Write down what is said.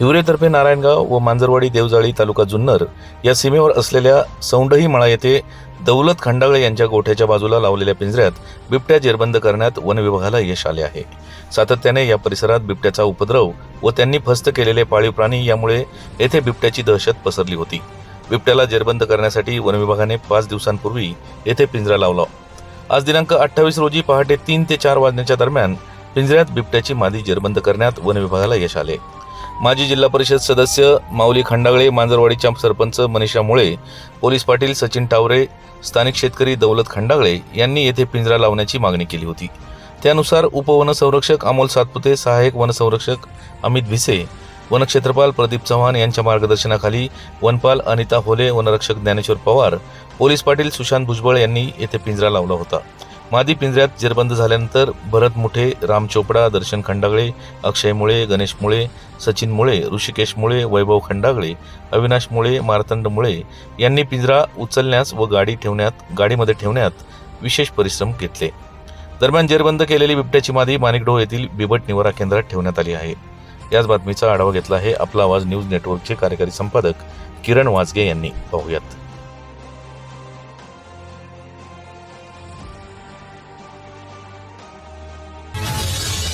हिवरेतर्फे नारायणगाव व मांजरवाडी देवजाळी तालुका जुन्नर या सीमेवर असलेल्या सौंडही मळा येथे दौलत खंडागळे यांच्या गोठ्याच्या बाजूला लावलेल्या पिंजऱ्यात बिबट्या जेरबंद करण्यात वन विभागाला यश आले आहे. सातत्याने या परिसरात बिबट्याचा उपद्रव व त्यांनी फस्त केलेले पाळीव प्राणी यामुळे येथे बिबट्याची दहशत पसरली होती. बिबट्याला जेरबंद करण्यासाठी वन विभागाने पाच दिवसांपूर्वी येथे पिंजरा लावला. आज दिनांक अठ्ठावीस रोजी पहाटे तीन ते चार वाजण्याच्या दरम्यान पिंजऱ्यात बिबट्याची मादी जेरबंद करण्यात वन विभागाला यश आले. माजी जिल्हा परिषद सदस्य माऊली खंडागळे मांजरवाडीच्या सरपंच मनीषा मुळे पोलीस पाटील सचिन टावरे स्थानिक शेतकरी दौलत खंडागळे यांनी येथे पिंजरा लावण्याची मागणी केली होती. त्यानुसार उपवनसंरक्षक अमोल सातपुते सहाय्यक वनसंरक्षक अमित भिसे वनक्षेत्रपाल प्रदीप चव्हाण यांच्या मार्गदर्शनाखाली वनपाल अनिता होले वनरक्षक ज्ञानेश्वर पवार पोलीस पाटील सुशांत भुजबळ यांनी येथे पिंजरा लावला होता. मादी पिंजऱ्यात जेरबंद झाल्यानंतर भरत मुठे राम चोपडा दर्शन खंडागळे अक्षय मुळे गणेश मुळे सचिन मुळे ऋषिकेश मुळे वैभव खंडागळे अविनाश मुळे मार्तंड मुळे यांनी पिंजरा उचलण्यास व गाडी ठेवण्यात गाडीमध्ये ठेवण्यात विशेष परिश्रम घेतले. दरम्यान जेरबंद केलेली बिबट्याची मादी माणिकडोह येथील बिबट निवारा केंद्रात ठेवण्यात आली आहे. याच बातमीचा आढावा घेतला आहे आपला आवाज न्यूज नेटवर्कचे कार्यकारी संपादक किरण वाजगे यांनी. पाहूयात.